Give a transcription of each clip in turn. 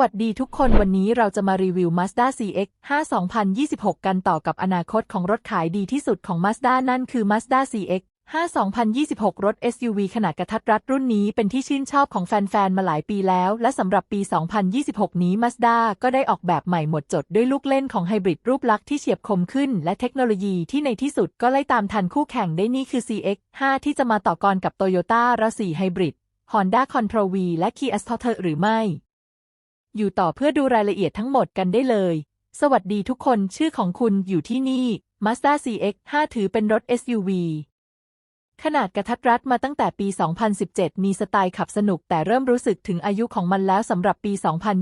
วัสดีทุกคนวันนี้เราจะมารีวิว Mazda CX-5 2026 กันต่อกับอนาคตของรถขายดีที่สุดของ Mazda นั่นคือ Mazda CX-5 2026 รถ SUV ขนาดกระทัดรัดรุ่นนี้เป็นที่ชื่นชอบของแฟนๆ มาหลายปีแล้ว และสำหรับปี 2026 นี้ Mazda ก็ได้ออกแบบใหม่หมดจดด้วยลูกเล่นของไฮบริดรูปลักษณ์ที่เฉียบคมขึ้น และเทคโนโลยีที่ในที่สุดก็ไล่ตามทันคู่แข่งได้นี่คือ CX-5 ที่จะมาต่อกรกับ Toyota RAV4 Hybrid Honda Control V และ Kia Sportage หรือไม่ อยู่ต่อเพื่อดูรายละเอียดทั้งหมดกันได้เลย สวัสดีทุกคนชื่อของคุณอยู่ที่นี่ Mazda CX-5 ถือเป็นรถ SUV ขนาดกระทัดรัดมาตั้งแต่ปี 2017 มีสไตล์ขับสนุกแต่เริ่มรู้สึกถึงอายุของมันแล้วสำหรับปี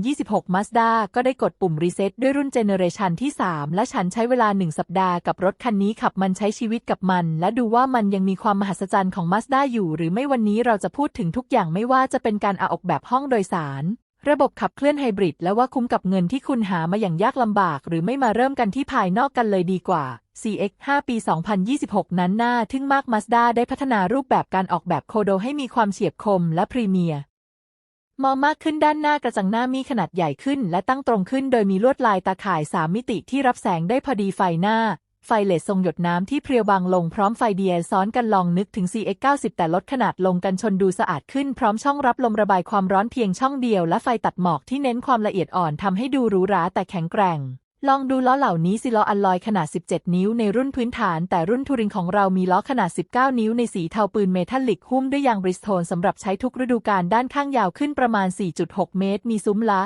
2026 Mazda ก็ได้กดปุ่มรีเซ็ตด้วยรุ่นเจเนอเรชันที่ 3 และฉันใช้เวลา 1 สัปดาห์กับรถคันนี้ขับมันใช้ชีวิตกับมัน และดูว่ามันยังมีความมหัศจรรย์ของ Mazda อยู่ หรือไม่วันนี้เราจะพูดถึงทุกอย่างไม่ว่าจะเป็นการออกแบบห้องโดยสาร ระบบขับเคลื่อนไฮบริดและว่าคุ้มกับเงินที่คุณหามาอย่างยากลำบาก หรือไม่มาเริ่มกันที่ภายนอกกันเลยดีกว่า CX-5 ปี 2026 นั้นน่าทึ่งมาก Mazda ได้พัฒนารูปแบบการออกแบบโคโดให้มีความเฉียบคมและพรีเมียร์มองมากขึ้นด้านหน้ากระจังหน้ามีขนาดใหญ่ขึ้น และตั้งตรงขึ้นโดยมีลวดลายตาข่าย 3 มิติที่รับแสงได้พอดีไฟหน้า ไฟเลสทรงหยดน้ำที่เพรียวบางลงพร้อมไฟเดียซ้อนกันลองนึกถึง CX90 แต่ลดขนาดลงกันชนดูสะอาดขึ้นพร้อมช่องรับลมระบายความร้อนเพียงช่องเดียวและไฟตัดหมอกที่เน้นความละเอียดอ่อนทำให้ดูหรูหราแต่แข็งแกร่ง ลองดูล้อเหล่านี้สิล้ออัลลอยขนาด 17 นิ้วในรุ่นพื้นฐาน แต่รุ่นทูริงของเรามีล้อขนาด 19 นิ้วในสีเทาปืนเมทัลลิกหุ้มด้วยยางบริสโทนสำหรับใช้ทุกฤดูกาลด้านข้างยาวขึ้นประมาณ 4.6 เมตร มีซุ้มละ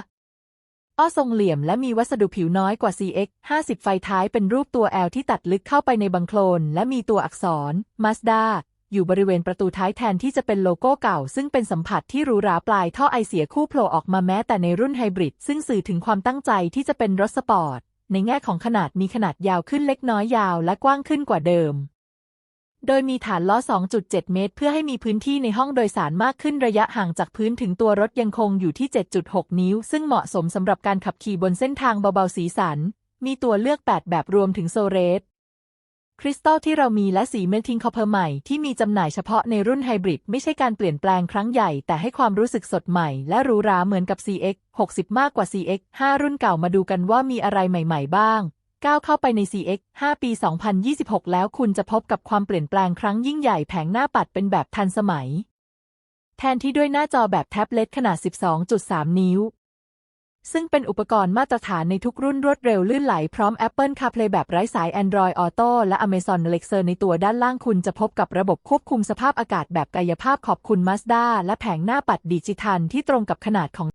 อ้อทรงเหลี่ยมและมีวัสดุผิวน้อยกว่า CX 50 ไฟท้ายเป็นรูปตัว L ที่ตัดลึกเข้าไปในบังโคลน และมีตัวอักษร Mazda อยู่บริเวณประตูท้ายแทนที่จะเป็นโลโก้เก่า ซึ่งเป็นสัมผัสที่หรูหราปลายท่อไอเสียคู่โผล่ออกมาแม้แต่ในรุ่นไฮบริด ซึ่งสื่อถึงความตั้งใจที่จะเป็นรถสปอร์ต ในแง่ของขนาดมีขนาดยาวขึ้นเล็กน้อยยาวและกว้างขึ้นกว่าเดิม โดยมีฐานล้อ 2.7 เมตร เพื่อให้มีพื้นที่ในห้องโดยสารมากขึ้นระยะห่างจากพื้นถึงตัวรถยังคงอยู่ที่ 7.6 นิ้ว ซึ่งเหมาะสมสำหรับการขับขี่บนเส้นทางเบาๆสีสัน มีตัวเลือก 8 แบบรวมถึงโซเรสคริสตัลที่เรามีและสีเมทิงคอเพอร์ใหม่ที่มีจำหน่ายเฉพาะในรุ่นไฮบริดไม่ใช่การเปลี่ยนแปลงครั้งใหญ่ แต่ให้ความรู้สึกสดใหม่และหรูหราเหมือนกับ CX 60 มากกว่า CX 5 รุ่นเก่ามาดูกันว่ามีอะไรใหม่ ๆ บ้าง ก้าวเข้าไปใน CX 5 ปี 2026 แล้วคุณจะพบกับความเปลี่ยนแปลงครั้งยิ่งใหญ่แผงหน้าปัดเป็นแบบทันสมัย แทนที่ด้วยหน้าจอแบบแท็บเล็ตขนาด 12.3 นิ้ว ซึ่งเป็นอุปกรณ์มาตรฐานในทุกรุ่นรวดเร็วลื่นไหลพร้อม Apple CarPlay แบบไร้สาย Android Auto และ Amazon Alexa ในตัวด้านล่างคุณจะพบกับระบบควบคุมสภาพอากาศแบบกายภาพขอบคุณ Mazda และแผงหน้าปัดดิจิทัลที่ตรงกับขนาดของ